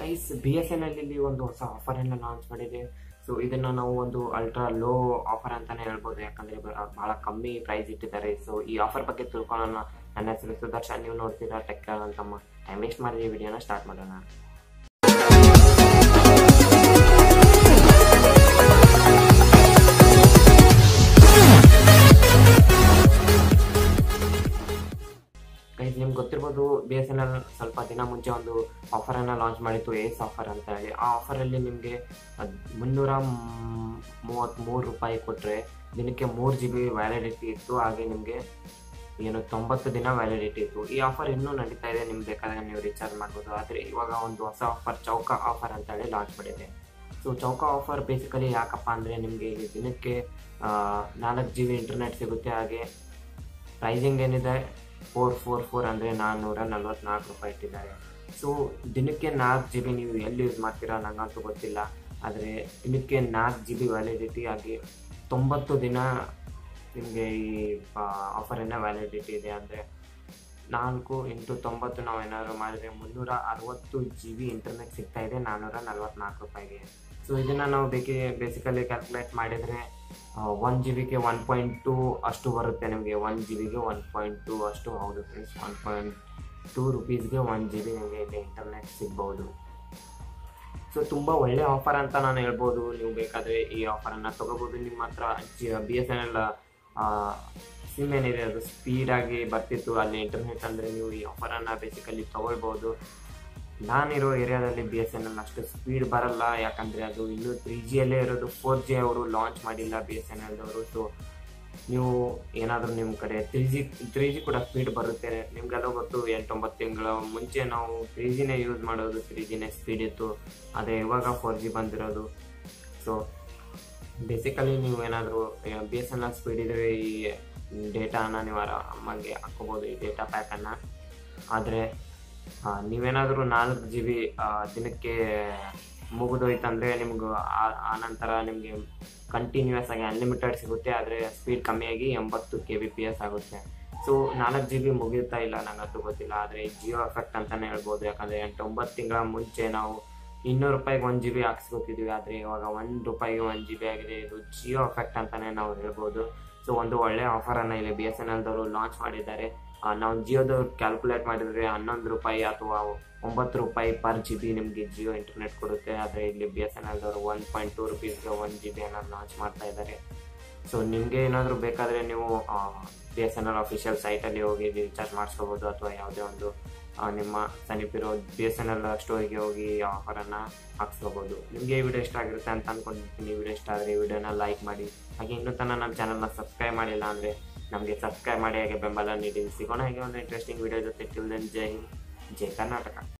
Guys B S N L ಒಂದು ಹೊಸ offer ಆಫರನ್ನು ಲಾಂಚ್ ಮಾಡಿದೆ. ಸೊ ಇದನ್ನು ನಾವು ಒಂದು ಅಲ್ಟ್ರಾ ಲೋ ಆಫರ್ ಅಂತಾನೆ ಹೇಳ್ಬೋದು. ಯಾಕಂದರೆ ಭಾಳ ಕಮ್ಮಿ ಪ್ರೈಸ್ ಇಟ್ಟಿದ್ದಾರೆ. ಸೊ ಈ ಆಫರ್ ಬಗ್ಗೆ ತಿಳ್ಕೊಳ್ಳೋಣ. ನನ್ನ ಹೆಸರು ಸುದರ್ಶನ್. ನೀವು ನೋಡ್ತೀರಾ ಟೆಕ್ ಅಂತಮ್ಮ ಟೈಮ್ ವೇಸ್ಟ್ ಮಾಡಿ ಈ ವಿಡಿಯೋನ ಸ್ಟಾರ್ಟ್ ಮಾಡೋಣ. ಗೊತ್ತಿರ್ಬೋದು ಬಿ ಎಸ್ ಎನ್ ಎಲ್ ಸ್ವಲ್ಪ ದಿನ ಮುಂಚೆ ಒಂದು ಆಫರನ್ನು ಲಾಂಚ್ ಮಾಡಿತ್ತು, ಏಸ್ ಆಫರ್ ಅಂತ ಹೇಳಿ. ಆ ಆಫರಲ್ಲಿ ನಿಮಗೆ ಮುನ್ನೂರ ಮೂವತ್ತ್ಮೂರು ರೂಪಾಯಿ ಕೊಟ್ಟರೆ ದಿನಕ್ಕೆ ಮೂರು ಜಿ ಬಿ ವ್ಯಾಲಿಡಿಟಿ ಇತ್ತು. ಹಾಗೆ ನಿಮಗೆ ಏನು ತೊಂಬತ್ತು ದಿನ ವ್ಯಾಲಿಡಿಟಿ ಇತ್ತು. ಈ ಆಫರ್ ಇನ್ನೂ ನಡೀತಾ ಇದೆ. ನಿಮ್ಗೆ ಬೇಕಾದಾಗ ನೀವು ರೀಚಾರ್ಜ್ ಮಾಡ್ಬೋದು. ಆದರೆ ಇವಾಗ ಒಂದು ಹೊಸ ಆಫರ್ ಚೌಕ ಆಫರ್ ಅಂತ ಹೇಳಿ ಲಾಂಚ್ ಮಾಡಿದೆ. ಸೊ ಚೌಕ ಆಫರ್ ಬೇಸಿಕಲಿ ಯಾಕಪ್ಪ ಅಂದರೆ ನಿಮಗೆ ದಿನಕ್ಕೆ ನಾಲ್ಕು ಜಿ ಬಿ ಇಂಟರ್ನೆಟ್ ಸಿಗುತ್ತೆ. ಹಾಗೆ ಪ್ರೈಸಿಂಗ್ ಏನಿದೆ ಫೋರ್ ಫೋರ್ ಫೋರ್ ಅಂದರೆ ನಾನ್ನೂರ ನಲ್ವತ್ನಾಲ್ಕು ರೂಪಾಯಿ ಇಟ್ಟಿದ್ದಾರೆ. ಸೊ ದಿನಕ್ಕೆ ನಾಲ್ಕು ಜಿ ಬಿ ನೀವು ಎಲ್ಲಿ ಯೂಸ್ ಮಾಡ್ತೀರಾ ನನಗಂತೂ ಗೊತ್ತಿಲ್ಲ. ಆದರೆ ದಿನಕ್ಕೆ ನಾಲ್ಕು ಜಿ ಬಿ ವ್ಯಾಲಿಡಿಟಿ ಆಗಿ ತೊಂಬತ್ತು ದಿನ ನಿಮಗೆ ಈ ಆಫರನ್ನು ವ್ಯಾಲಿಡಿಟಿ ಇದೆ ಅಂದರೆ ನಾಲ್ಕು ಇಂಟು ತೊಂಬತ್ತು ನಾವು ಏನಾದರೂ ಮಾಡಿದರೆ ಮುನ್ನೂರ ಅರವತ್ತು ಜಿ ಬಿ ಇಂಟರ್ನೆಟ್ ಸಿಗ್ತಾಯಿದೆ ನಾನ್ನೂರ ನಲ್ವತ್ನಾಲ್ಕು ರೂಪಾಯಿಗೆ. ಸೊ ಇದನ್ನು ನಾವು ಬೇಕೇ ಬೇಸಿಕಲಿ ಕ್ಯಾಲ್ಕುಲೇಟ್ ಮಾಡಿದರೆ ಒನ್ ಜಿ ಬಿಗೆ ಒನ್ ಪಾಯಿಂಟ್ ಟು ಅಷ್ಟು ಬರುತ್ತೆ ನಿಮಗೆ. ಒನ್ ಜಿ ಬಿಗೆ ಒನ್ ಪಾಯಿಂಟ್ ಟು ಅಷ್ಟು, ಹೌದು ಫ್ರೆಂಡ್ಸ್ ಒನ್ ಪಾಯಿಂಟ್ ಟೂ ರುಪೀಸ್ಗೆ ಒನ್ ಜಿ ಬಿ ನಿಮಗೆ ಇಲ್ಲಿ ಇಂಟರ್ನೆಟ್ ಸಿಗ್ಬೋದು. ಸೊ ತುಂಬ ಒಳ್ಳೆ ಆಫರ್ ಅಂತ ನಾನು ಹೇಳ್ಬೋದು. ನೀವು ಬೇಕಾದರೆ ಈ ಆಫರನ್ನು ತೊಗೋಬೋದು. ನಿಮ್ಮ ಹತ್ರ G B S N L SIM ಏನಿದೆ, ಅದು ಸ್ಪೀಡಾಗಿ ಬರ್ತಿತ್ತು. ಅಲ್ಲಿ ಇಂಟರ್ನೆಟ್ ಅಂದರೆ ನೀವು ಈ ಆಫರನ್ನು ಬೇಸಿಕಲಿ ತೊಗೊಳ್ಬೋದು. ನಾನಿರೋ ಏರಿಯಾದಲ್ಲಿ ಬಿ ಎಸ್ ಎನ್ ಎಲ್ ಅಷ್ಟು ಸ್ಪೀಡ್ ಬರಲ್ಲ. ಯಾಕಂದರೆ ಅದು ಇನ್ನೂ ತ್ರೀ ಜಿಯಲ್ಲೇ ಇರೋದು. ಫೋರ್ ಜಿ ಅವರು ಲಾಂಚ್ ಮಾಡಿಲ್ಲ ಬಿ ಎಸ್ ಎನ್ ಎಲ್ದವರು ಸೊ ನೀವು ಏನಾದರೂ ನಿಮ್ಮ ಕಡೆ ತ್ರೀ ಜಿ ತ್ರೀ ಜಿ ಕೂಡ ಸ್ಪೀಡ್ ಬರುತ್ತೆ. ನಿಮಗೆಲ್ಲ ಗೊತ್ತು, ಎಂಟೊಂಬತ್ತು ತಿಂಗಳ ಮುಂಚೆ ನಾವು ತ್ರೀ ಜಿನೇ ಯೂಸ್ ಮಾಡೋದು ತ್ರೀ ಜಿನೇ ಸ್ಪೀಡ್ ಇತ್ತು. ಅದೇ ಇವಾಗ ಫೋರ್ ಜಿ ಬಂದಿರೋದು. ಸೊ ಬೇಸಿಕಲಿ ನೀವು ಏನಾದರೂ B S N L speed ಇದ್ದರೆ ಈ ಡೇಟಾನ ನೀವು ಆರಾಮಾಗಿ ಹಾಕೋಬೋದು ಈ ಡೇಟಾ ಪ್ಯಾಕನ್ನು ಆದರೆ ನೀವೇನಾದರೂ ನಾಲ್ಕು ಜಿ ಬಿ ದಿನಕ್ಕೆ ಮುಗಿದೋಯ್ತಂದರೆ ನಿಮ್ಗೆ ಆ ನಂತರ ನಿಮಗೆ ಕಂಟಿನ್ಯೂಯಸ್ ಆಗಿ ಅನ್ಲಿಮಿಟೆಡ್ ಸಿಗುತ್ತೆ, ಆದರೆ ಸ್ಪೀಡ್ ಕಮ್ಮಿಯಾಗಿ ಎಂಬತ್ತು ಕೆ ಬಿ ಪಿ ಎಸ್ ಆಗುತ್ತೆ. ಸೊ ನಾಲ್ಕು ಜಿ ಬಿ ಮುಗಿಯುತ್ತಾ ಇಲ್ಲ ನನಗಂತೂ ಗೊತ್ತಿಲ್ಲ. ಆದರೆ ಜಿಯೋ ಎಫೆಕ್ಟ್ ಅಂತಲೇ ಹೇಳ್ಬೋದು. ಯಾಕಂದರೆ ಎಂಟು ಒಂಬತ್ತು ತಿಂಗಳ ಮುಂಚೆ ನಾವು ಇನ್ನೂರು ರೂಪಾಯಿಗೆ ಒಂದು ಜಿ ಬಿ ಹಾಕ್ಸ್ಕೊತಿದ್ವಿ. ಆದರೆ ಇವಾಗ ಒಂದು ರೂಪಾಯಿಗೆ ಒಂದು ಜಿ ಬಿ ಆಗಿದೆ. ಇದು ಜಿಯೋ ಎಫೆಕ್ಟ್ ಅಂತಲೇ ನಾವು ಹೇಳ್ಬೋದು. ಸೊ ಒಂದು ಒಳ್ಳೆಯ ಆಫರನ್ನು ಇಲ್ಲಿ ಬಿ ಎಸ್ ಎನ್ ಎಲ್ದವರು ಲಾಂಚ್ ಮಾಡಿದ್ದಾರೆ. ನಾವು ಜಿಯೋದವ್ರು ಕ್ಯಾಲ್ಕುಲೇಟ್ ಮಾಡಿದರೆ ಹನ್ನೊಂದು ರೂಪಾಯಿ ಅಥವಾ ಒಂಬತ್ತು ರೂಪಾಯಿ ಪರ್ ಜಿ ಬಿ ನಿಮಗೆ ಜಿಯೋ ಇಂಟರ್ನೆಟ್ ಕೊಡುತ್ತೆ. ಆದರೆ ಇಲ್ಲಿ ಬಿ ಎಸ್ ಎನ್ ಎಲ್ದವರು ಒನ್ ಪಾಯಿಂಟ್ ಟೂ ರುಪೀಸ್ಗೆ ಒನ್ ಜಿ ಬಿ ಏನಾದ್ರು ಲಾಂಚ್ ಮಾಡ್ತಾ ಇದ್ದಾರೆ ಸೊ ನಿಮಗೆ ಏನಾದರೂ ಬೇಕಾದರೆ ನೀವು B S N L official ಸೈಟಲ್ಲಿ ಹೋಗಿ ರೀಚಾರ್ಜ್ ಮಾಡಿಸ್ಕೋಬೋದು ಅಥವಾ ಯಾವುದೇ ಒಂದು ನಿಮ್ಮ ಸಮೀಪಿರೋ ಬಿ ಎಸ್ ಎನ್ ಎಲ್ ಸ್ಟೋರಿಗೆ ಹೋಗಿ ಆಫರನ್ನು ಹಾಕ್ಸ್ಕೋಬೋದು. ನಿಮಗೆ ಈ ವಿಡಿಯೋ ಇಷ್ಟ ಆಗಿರುತ್ತೆ ಅಂತ ಅಂದ್ಕೊಂಡಿರ್ತೀನಿ ವಿಡಿಯೋ ಇಷ್ಟ ಆದರೆ ಈ ವಿಡಿಯೋನ ಲೈಕ್ ಮಾಡಿ. ಹಾಗೆ ಇನ್ನೂ ತನಕ ನಮ್ಮ ಚಾನಲ್ನ ಸಬ್ಸ್ಕ್ರೈಬ್ ಮಾಡಿಲ್ಲ ಅಂದರೆ ನಮಗೆ ಸಬ್ಸ್ಕ್ರೈಬ್ ಮಾಡಿ, ಹಾಗೆ ಬೆಂಬಲ ನೀಡಿ. ಸಿಗೋಣ ಹಾಗೆ ಒಂದು ಇಂಟ್ರೆಸ್ಟಿಂಗ್ ವಿಡಿಯೋ ಜೊತೆ. Till then Jai Hind. ಜೈ ಕರ್ನಾಟಕ.